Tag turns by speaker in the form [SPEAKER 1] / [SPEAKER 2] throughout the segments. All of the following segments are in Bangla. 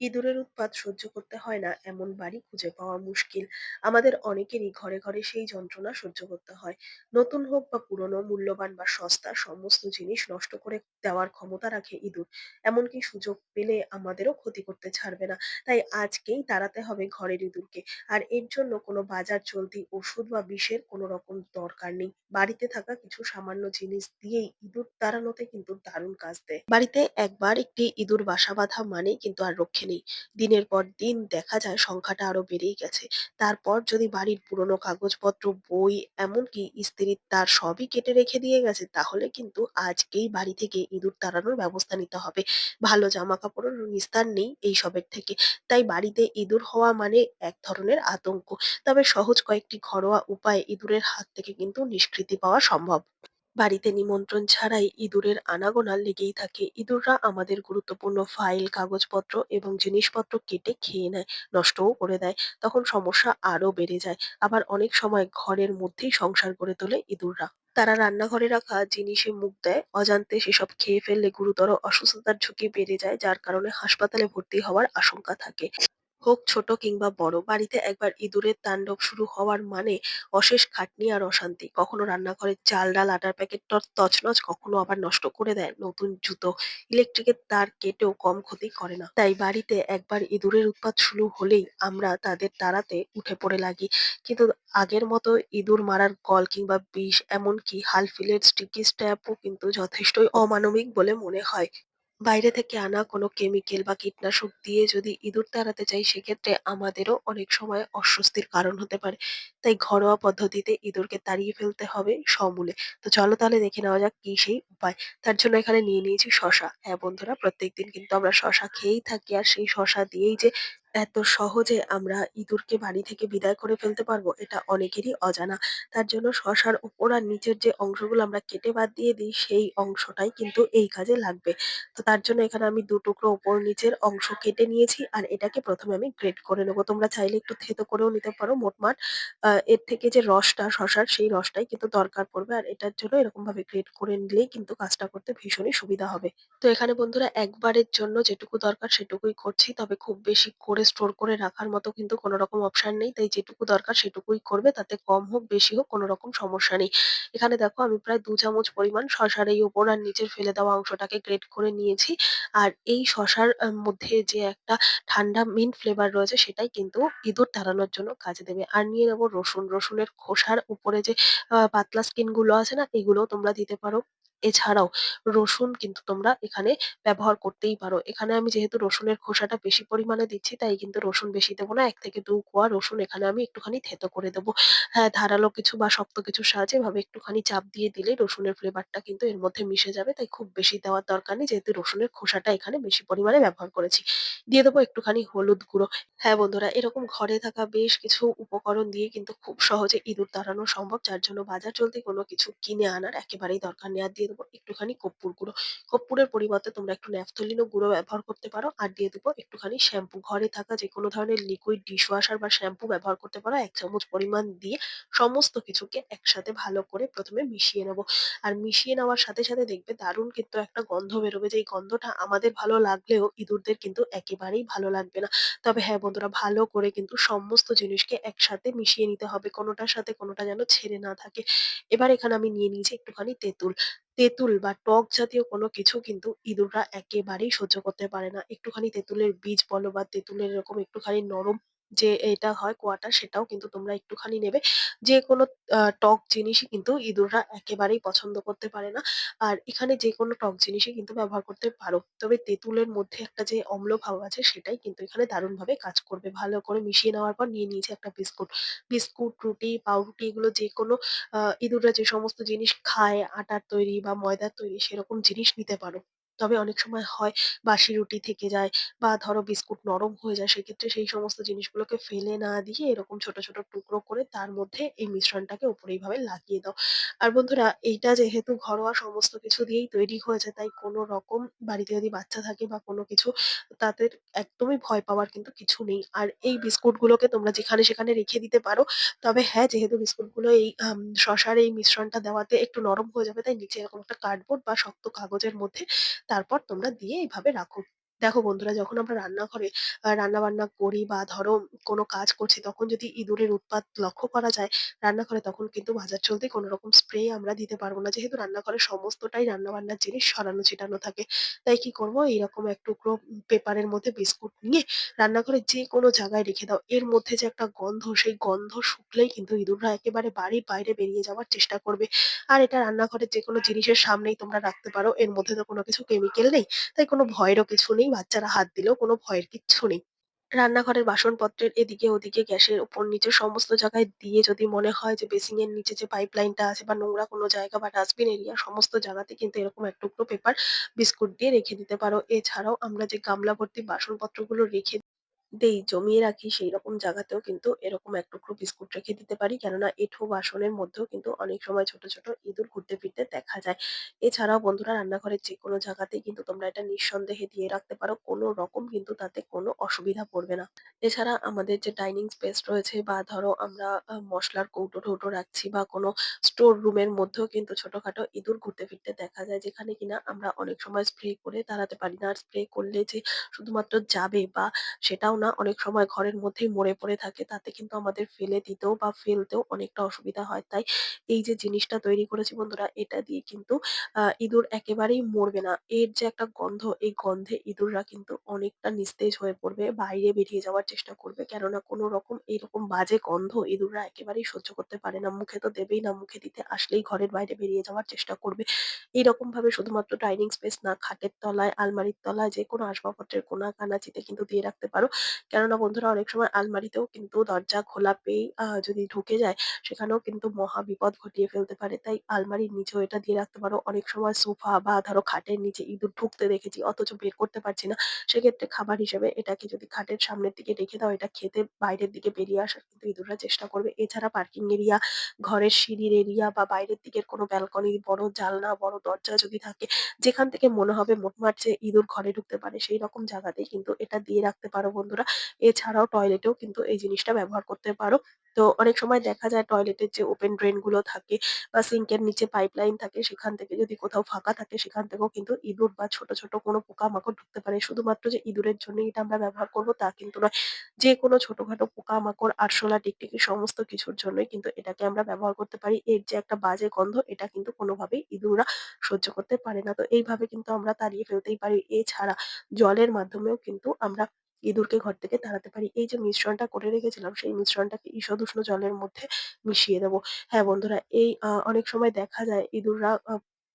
[SPEAKER 1] ইঁদুরের উৎপাত সহ্য করতে হয় না এমন বাড়ি খুঁজে পাওয়া মুশকিল। আমাদের অনেকেরই ঘরে, ঘরে সেই যন্ত্রণা সহ্য করতে হয়। নতুন হোক বা পুরনো, মূল্যবান বা সস্তা সমস্ত জিনিস নষ্ট করে দেওয়ার ক্ষমতা রাখে ইঁদুর। এমনকি সুযোগ পেলে আমাদেরও ক্ষতি করতে ছাড়বে না। তাই আজকেই তাড়াতে হবে ঘরের ইঁদুরকে। আর এর জন্য কোনো বাজার চলতি ওষুধ বা বিষের কোনো রকম দরকার নেই। বাড়িতে থাকা কিছু সামান্য জিনিস দিয়েই ইঁদুর তাড়ানোতে কিন্তু দারুণ কাজ দেয়। বাড়িতে একবার একটি ইঁদুর বাসা বাঁধা মানেই কিন্তু আর রক্ষে নেই। দিনের পর দিন দেখা যায় সংখ্যাটা আরও বেড়েই গেছে। তারপর যদি বাড়ির পুরোনো কাগজপত্র, বই এমনকি ইস্ত্রির তার সবই কেটে রেখে দিয়ে গেছে তাহলে কিন্তু আজকেই বাড়ি থেকে ইঁদুর তাড়ানোর ব্যবস্থা নিতে হবে। ভালো জামাকাপড়েরও নিস্তার নেই এইসবের থেকে। তাই বাড়িতে ইঁদুর হওয়া মানে এক ধরনের আতঙ্ক। তবে সহজ কয়েকটি ঘরোয়া উপায়ে ইঁদুরের হাত থেকে কিন্তু নিষ্কৃতি পাওয়া সম্ভব। বাড়িতে নিমন্ত্রণ ছাড়াই ইঁদুরের আনাগোনা লেগেই থাকে। ইঁদুররা আমাদের গুরুত্বপূর্ণ ফাইল, কাগজপত্র এবং জিনিসপত্র কেটে খেয়ে নেয়, নষ্টও করে দেয়। তখন সমস্যা আরও বেড়ে যায়। আবার অনেক সময় ঘরের মধ্যেই সংসার করে তোলে ইঁদুররা। তারা রান্নাঘরে রাখা জিনিসে মুখ দেয়, অজান্তে সেসব খেয়ে ফেললে গুরুতর অসুস্থতার ঝুঁকি বেড়ে যায়, যার কারণে হাসপাতালে ভর্তি হওয়ার আশঙ্কা থাকে। হোক ছোট কিংবা বড়, বাড়িতে একবার ইঁদুরের তাণ্ডব শুরু হওয়ার মানে অশেষ খাটনি আর অশান্তি। কখনো রান্নাঘরের চাল, ডাল, আটার প্যাকেট তছনছ, কখনো আবার নষ্ট করে দেয় নতুন জুতো। ইলেকট্রিকের তার কেটেও কম ক্ষতি করে না। তাই বাড়িতে একবার ইঁদুরের উৎপাত শুরু হলেই আমরা তাদের তাড়াতে উঠে পড়ে লাগি। কিন্তু আগের মতো ইঁদুর মারার কল কিংবা বিষ এমনকি হালফিলের স্টিকি স্ট্র্যাপও কিন্তু যথেষ্টই অমানবিক বলে মনে হয়। বাইরে থেকে আনা কোনো কেমিক্যাল বা কীটনাশক দিয়ে যদি ইঁদুর তাড়াতে চাই সেক্ষেত্রে আমাদেরও অনেক সময় অস্বস্তির কারণ হতে পারে। তাই ঘরোয়া পদ্ধতিতে ইঁদুরকে তাড়িয়ে ফেলতে হবে সমূলে। তো চলো তাহলে দেখে নেওয়া যাক কী সেই উপায়। তার জন্য এখানে নিয়ে নিয়েছি শসা। হ্যাঁ বন্ধুরা, প্রত্যেকদিন কিন্তু আমরা শসা খেয়েই থাকি আর সেই শসা দিয়েই যে এত সহজে আমরা ইঁদুরকে বাড়ি থেকে বিদায় করে ফেলতে পারব, এটা অনেকেরই অজানা। তার জন্য শশার উপর আর নিচের যে অংশগুলো আমরা কেটে বাদ দিয়ে দিই, সেই অংশটাই কিন্তু এই কাজে লাগবে। তো তার জন্য এখানে আমি দু টুকরো ওপর নিচের অংশ কেটে নিয়েছি, আর এটাকে প্রথমে আমি গ্রেট করে নেব। তোমরা চাইলে একটু থেতো করেও নিতে পারো। মোটমাট এর থেকে যে রসটা, শশার সেই রসটাই কিন্তু দরকার পড়বে। আর এটার জন্য এরকমভাবে গ্রেট করে নিলেই কিন্তু কাজটা করতে ভীষণই সুবিধা হবে। তো এখানে বন্ধুরা, একবারের জন্য যেটুকু দরকার সেটুকুই করছি। তবে খুব বেশি করে স্টোর করে রাখার মতো কিন্তু কোনো রকম অপশন নেই। তাই যেটুকু দরকার সেটুকুই করবে। তাতে কম হোক, বেশি হোক, কোনো রকম সমস্যা নেই। এখানে দেখো আমি প্রায় দু চামচ পরিমাণ শশার এই ওপর আর নিচের ফেলে দেওয়া অংশটাকে গ্রেট করে নিয়েছি। আর এই শশার মধ্যে যে একটা ঠান্ডা মিন্ট ফ্লেভার রয়েছে সেটাই কিন্তু ইঁদুর তাড়ানোর জন্য কাজে দেবে। আর নিয়ে নেব রসুন। রসুনের খোসার উপরে যে পাতলা স্কিনগুলো আছে না, এগুলোও তোমরা দিতে পারো। এছাড়াও রসুন কিন্তু তোমরা এখানে ব্যবহার করতেই পারো। এখানে আমি যেহেতু রসুনের খোসাটা বেশি পরিমাণে দিচ্ছি তাই কিন্তু রসুন বেশি দেবো না। এক থেকে দু কোয়া রসুন এখানে আমি একটুখানি থেতো করে দেবো। হ্যাঁ, ধারালো কিছু বা শক্ত কিছুর সাহায্যে এভাবে একটুখানি চাপ দিয়ে দিলেই রসুনের ফ্লেভারটা কিন্তু এর মধ্যে মিশে যাবে। তাই খুব বেশি দেওয়ার দরকার নেই যেহেতু রসুনের খোসাটা এখানে বেশি পরিমাণে ব্যবহার করেছি। দিয়ে দেবো একটুখানি হলুদ গুঁড়ো। হ্যাঁ, বন্ধুরা এরকম ঘরে থাকা বেশ কিছু উপকরণ দিয়ে কিন্তু খুব সহজে ইঁদুর তাড়ানো সম্ভব। যার জন্য বাজার চলতি কোনো কিছু কিনে আনার একেবারেই দরকার নেই। আর দিয়ে দেবো একটুখানি কর্পূর গুঁড়ো। কর্পূরের পরিবর্তে তোমরা একটু ন্যাপথলিনও গুঁড়ো ব্যবহার করতে পারো। আর দিয়ে দেবো একটুখানি শ্যাম্পু। ঘরে থাকা যে কোনো ধরনের লিকুইড ডিশওয়াশার বা শ্যাম্পু ব্যবহার করতে পারো। এক চামচ পরিমাণ দিয়ে সমস্ত কিছুকে একসাথে ভালো করে প্রথমে মিশিয়ে নেব। আর মিশিয়ে নেওয়ার সাথে, সাথে দেখবে দারুণ কিন্তু একটা গন্ধ বেরোবে যে এই গন্ধটা আমাদের ভালো লাগলেও ইঁদুরদের কিন্তু একেবারেই ভালো লাগবে না। তবে হ্যাঁ, বন্ধুরা ভালো করে কিন্তু সমস্ত জিনিসকে একসাথে মিশিয়ে নিতে হবে। কোনোটার সাথে কোনোটা যেন ছেড়ে না থাকে। এবার এখানে আমি নিয়ে নিয়েছি একটুখানি তেঁতুল। তেঁতুল বা টক জাতীয় কোনো কিছু কিন্তু ইঁদুররা একেবারেই সহ্য করতে পারে না। একটুখানি তেঁতুলের বীজ বলো বা তেঁতুলের এরকম একটুখানি নরম যে এটা হয় কোয়াটা সেটাও কিন্তু তোমরা একটুখানি নেবে। যেকোনো আ টক জিনিসই কিন্তু ইঁদুররা একেবারেই পছন্দ করতে পারে না। আর এখানে যেকোনো টক জিনিসই কিন্তু ব্যবহার করতে পারো। তবে তেঁতুলের মধ্যে একটা যে অম্ল ভাব আছে সেটাই কিন্তু এখানে দারুণভাবে কাজ করবে। ভালো করে মিশিয়ে নেওয়ার পর নিয়ে নিয়েছি একটা বিস্কুট। বিস্কুট, রুটি, পাউরুটি এগুলো যেকোনো আ ইঁদুররা যে সমস্ত জিনিস খায় আটার তৈরি বা ময়দার তৈরি সেরকম জিনিস নিতে পারো। তবে অনেক সময় হয় বাসি রুটি থেকে যায় বা ধরো বিস্কুট নরম হয়ে যায় সেক্ষেত্রে সেই সমস্ত জিনিসগুলোকে ফেলে না দিয়ে এরকম ছোট, ছোট টুকরো করে তার মধ্যে এই মিশ্রণটাকে উপরে এইভাবে লাগিয়ে দাও। আর বন্ধুরা এইটা যেহেতু ঘরোয়া সমস্ত কিছু দিয়েই তৈরি হয়েছে তাই কোনো রকম বাড়িতে যদি বাচ্চা থাকে বা কোনো কিছু তাদের একদমই ভয় পাওয়ার কিন্তু কিছু নেই। আর এই বিস্কুটগুলোকে তোমরা যেখানে সেখানে রেখে দিতে পারো। তবে হ্যাঁ, যেহেতু বিস্কুটগুলো এই শশার এই মিশ্রণটা দেওয়াতে একটু নরম হয়ে যাবে তাই নিচে এরকম একটা কার্ডবোর্ড বা শক্ত কাগজের মধ্যে তারপর তোমরা দিয়ে এইভাবে রাখো। দেখো বন্ধুরা, যখন আমরা রান্নাঘরে, আ রান্নাবান্না করি বা ধরো কোনো কাজ করছি, তখন যদি ইঁদুরের উৎপাত লক্ষ্য করা যায় রান্নাঘরে, তখন কিন্তু বাজার চলতে কোনো রকম স্প্রে আমরা দিতে পারব না। যেহেতু রান্নাঘরে সমস্তটাই রান্নাবান্নার জিনিস, সরানো ছিটানো থাকে। তাই কি করব এইরকম এক টুকরো পেপারের মধ্যে বিস্কুট নিয়ে রান্নাঘরের যেকোনো জায়গায় রেখে দাও। এর মধ্যে যে একটা গন্ধ, সেই গন্ধ শুকলেই কিন্তু ইঁদুররা একেবারে বাড়ির বাইরে বেরিয়ে যাওয়ার চেষ্টা করবে। আর এটা রান্নাঘরের যেকোনো জিনিসের সামনেই তোমরা রাখতে পারো। এর মধ্যে তো কোনো কিছু কেমিক্যাল নেই। তাই কোনো ভয়েরও কিছু নেই। বাচ্চারা হাত দিলেও কোনো ভয়ের কিচ্ছু নেই। রান্নাঘরের বাসনপত্রের এদিকে ওদিকে গ্যাসের উপর নিচে সমস্ত জায়গায় দিয়ে যদি মনে হয় যে বেসিং এর নিচে যে পাইপ লাইনটা আছে বা নোংরা কোনো জায়গা বা ডাস্টবিন এরিয়া সমস্ত জায়গাতে কিন্তু এরকম এক টুকরো পেপার, বিস্কুট দিয়ে রেখে দিতে পারো। এছাড়াও আমরা যে গামলা ভর্তি বাসনপত্রগুলো রেখে দেই, জমিয়ে রাখি সেইরকম জায়গাতেও কিন্তু এরকম এক টুকরো বিস্কুট রেখে দিতে পারি। কেননা এঁঠো বাসনের মধ্যেও কিন্তু অনেক সময় ছোট, ছোট ইঁদুর ঘুরতে ফিরতে দেখা যায়। এছাড়াও বন্ধুরা রান্নাঘরের যেকোনো জায়গাতেই কিন্তু তোমরা এটা নিঃসন্দেহে দিয়ে রাখতে পারো। কোনো রকম কিন্তু তাতে কোনো অসুবিধা পড়বে না। এছাড়া আমাদের যে ডাইনিং স্পেস রয়েছে বা ধরো আমরা মশলার কৌটো-টৌটো রাখছি বা কোনো স্টোর রুমের মধ্যেও কিন্তু ছোটখাটো ইঁদুর ঘুরতে ফিরতে দেখা যায়। যেখানে কিনা আমরা অনেক সময় স্প্রে করে তাড়াতে পারি না। আর স্প্রে করলে যে শুধুমাত্র যাবে বা সেটাও না অনেক সময় ঘরের মধ্যেই মরে পড়ে থাকে। তাতে কিন্তু আমাদের ফেলে দিতেও বা ফেলতেও অনেকটা অসুবিধা হয়। তাই এই যে জিনিসটা তৈরি করেছি বন্ধুরা এটা দিয়ে কিন্তু ইঁদুর একেবারেই মরবে না। এর যে একটা গন্ধ, এই গন্ধে ইঁদুররা কিন্তু অনেকটা নিস্তেজ হয়ে পড়বে। বাইরে বেরিয়ে যাওয়ার চেষ্টা করবে। কেননা কোনো রকম এরকম বাজে গন্ধ ইঁদুররা একেবারেই সহ্য করতে পারে না। মুখে তো দেবেই না। মুখে দিতে আসলেই ঘরের বাইরে বেরিয়ে যাওয়ার চেষ্টা করবে। এইরকমভাবে শুধুমাত্র ডাইনিং স্পেস না, খাটের তলায়, আলমারির তলায় যেকোনো আসবাবপত্রের কোণা-কানাচিতে কিন্তু দিয়ে রাখতে পারো। কেননা বন্ধুরা অনেক সময় আলমারিতেও কিন্তু দরজা খোলা পেয়েই যদি ঢুকে যায় সেখানেও কিন্তু মহা বিপদ ঘটিয়ে ফেলতে পারে। তাই আলমারির নিচেও এটা দিয়ে রাখতে পারো। অনেক সময় সোফা বা ধরো খাটের নিচে ইঁদুর ঢুকতে দেখেছি অথচ বের করতে পারছি না। সেক্ষেত্রে খাবার হিসেবে এটাকে যদি খাটের সামনের দিকে রেখে দাও, এটা খেতে বাইরের দিকে বেরিয়ে আসার কিন্তু ইঁদুররা চেষ্টা করবে। এছাড়া পার্কিং এরিয়া, ঘরের সিঁড়ির এরিয়া বা বাইরের দিকের কোনো ব্যালকনি, বড় জানলা, বড় দরজা যদি থাকে, যেখান থেকে মনে হবে মোটমাট যে ইঁদুর ঘরে ঢুকতে পারে সেই রকম জায়গাতেই কিন্তু এটা দিয়ে রাখতে পারো বন্ধুরা। এছাড়াও টয়লেটেও কিন্তু এই জিনিসটা ব্যবহার করতে পারো। তো অনেক সময় দেখা যায় টয়লেটের যে ওপেন ড্রেনগুলো থাকে বা সিঙ্কের নিচে পাইপলাইন থাকে সেখান থেকে যদি কোথাও ফাঁকা থাকে সেখান থেকেও কিন্তু ইঁদুর বা ছোট, ছোট কোনো পোকামাকড় ঢুকতে পারে। শুধুমাত্র যে ইঁদুরের জন্যই এটা আমরা ব্যবহার করব তা কিন্তু নয়। যে যেকোনো ছোটখাটো পোকামাকড়, আরশোলা, টিকটিকি সমস্ত কিছুর জন্যই কিন্তু এটাকে আমরা ব্যবহার করতে পারি। এর যে একটা বাজে গন্ধ এটা কিন্তু কোনোভাবেই ইঁদুররা সহ্য করতে পারে না। তো এইভাবে কিন্তু আমরা তাড়িয়ে ফেলতেই পারি। এছাড়া জলের মাধ্যমেও কিন্তু আমরা ইঁদুরকে ঘর থেকে তাড়াতে পারি। এই যে মিশ্রণটা করে রেখেছিলাম সেই মিশ্রণটাকে ঈষদ উষ্ণ জলের মধ্যে মিশিয়ে দেবো হ্যাঁ, বন্ধুরা এই অনেক সময় দেখা যায় ইঁদুররা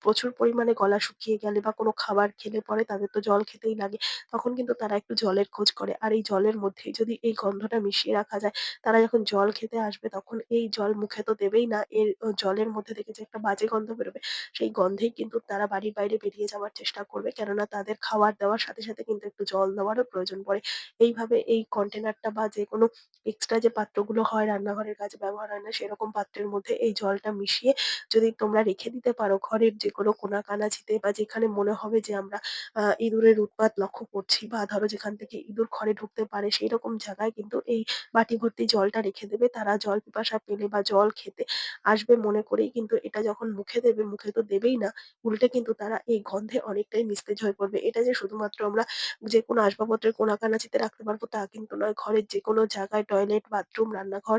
[SPEAKER 1] প্রচুর পরিমাণে গলা শুকিয়ে গেলে বা কোনো খাবার খেলে পরে তাদের তো জল খেতেই লাগে। তখন কিন্তু তারা একটু জলের খোঁজ করে। আর এই জলের মধ্যেই যদি এই গন্ধটা মিশিয়ে রাখা যায়, তারা যখন জল খেতে আসবে তখন এই জল মুখে তো দেবেই না। এর জলের মধ্যে থেকে যে একটা বাজে গন্ধ বেরোবে, সেই গন্ধেই কিন্তু তারা বাড়ির বাইরে বেরিয়ে যাওয়ার চেষ্টা করবে। কেননা তাদের খাবার দেওয়ার সাথে, সাথে কিন্তু একটু জল দেওয়ারও প্রয়োজন পড়ে। এইভাবে এই কন্টেনারটা বা যেকোনো এক্সট্রা যে পাত্রগুলো হয় রান্নাঘরের কাজে ব্যবহার হয় না, সেরকম পাত্রের মধ্যে এই জলটা মিশিয়ে যদি তোমরা রেখে দিতে পারো ঘরের যেকোনো কোণা-কানাচিতে বা যেখানে মনে হবে যে আমরা ইঁদুরের উৎপাত লক্ষ্য করছি বা ধরো যেখান থেকে ইঁদুর ঘরে ঢুকতে পারে সেইরকম জায়গায় কিন্তু এই বাটি ভর্তি জলটা রেখে দেবে। তারা জল পিপাসা পেলে বা জল খেতে আসবে মনে করেই কিন্তু এটা যখন মুখে দেবে, মুখে তো দেবেই না। উল্টে কিন্তু তারা এই গন্ধে অনেকটাই নিস্তেজ হয়ে পড়বে। এটা যে শুধুমাত্র আমরা যেকোনো আসবাবপত্রের কোণা-কানাচিতে রাখতে পারব তা কিন্তু নয়। ঘরের যেকোনো জায়গায় টয়লেট, বাথরুম, রান্নাঘর,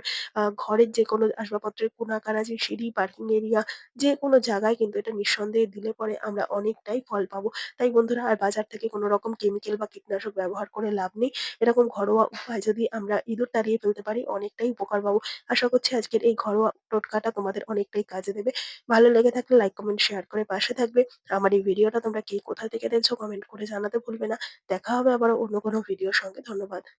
[SPEAKER 1] ঘরের যেকোনো আসবাবপত্রের কোণা-কানাচি, সিঁড়ি, পার্কিং এরিয়া যেকোনো জায়গায় কিন্তু এটা নিঃসন্দেহে দিলে পরে আমরা অনেকটাই ফল পাবো। তাই বন্ধুরা আর বাজার থেকে কোনো রকম কেমিক্যাল বা কীটনাশক ব্যবহার করে লাভ নেই। এরকম ঘরোয়া উপায় যদি আমরা ইঁদুর তাড়িয়ে ফেলতে পারি অনেকটাই উপকার পাবো। আশা করছি আজকের এই ঘরোয়া টোটকাটা তোমাদের অনেকটাই কাজে দেবে। ভালো লেগে থাকলে লাইক, কমেন্ট, শেয়ার করে পাশে থাকবে। আমার এই ভিডিওটা তোমরা কে কোথা থেকে দেখছ কমেন্ট করে জানাতে ভুলবে না। দেখা হবে আবারও অন্য কোনো ভিডিওর সঙ্গে। ধন্যবাদ।